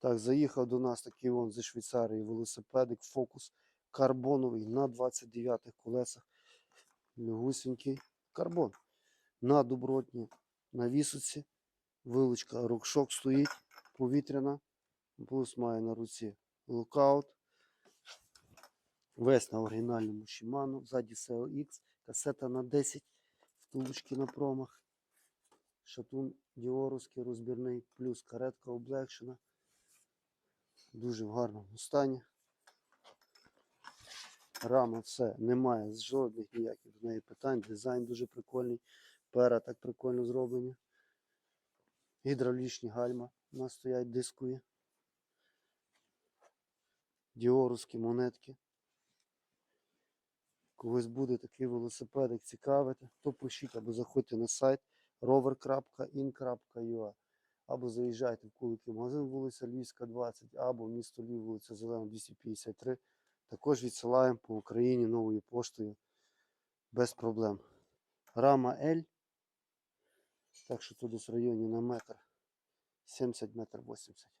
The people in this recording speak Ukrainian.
Так, заїхав до нас такий вон зі Швейцарії велосипедик Фокус карбоновий на 29 колесах. Легусенький карбон. На добротні на вісоці. Вилучка рукшок стоїть повітряна. Плюс має на руці локаут. Весь на оригінальному Shimano. Ззаді CLX. Касета на 10. Втулочки на промах. Шатун діоровський розбірний. Плюс каретка облегшена. Дуже в гарному стані. Рама все, немає жодних ніяких до неї питань. Дизайн дуже прикольний. Пера так прикольно зроблені. Гідравлічні гальма у нас стоять дискові. Діоровські монетки. Когось буде такий велосипедик цікавити, то пишіть або заходьте на сайт rover.in.ua або заїжджайте в Куликів магазин вулиця Львівська, 20, або місто Львів, вулиця Зелена, 253. Також відсилаємо по Україні новою поштою без проблем. Рама L. Так що тут в районі на метр 70 метр 80.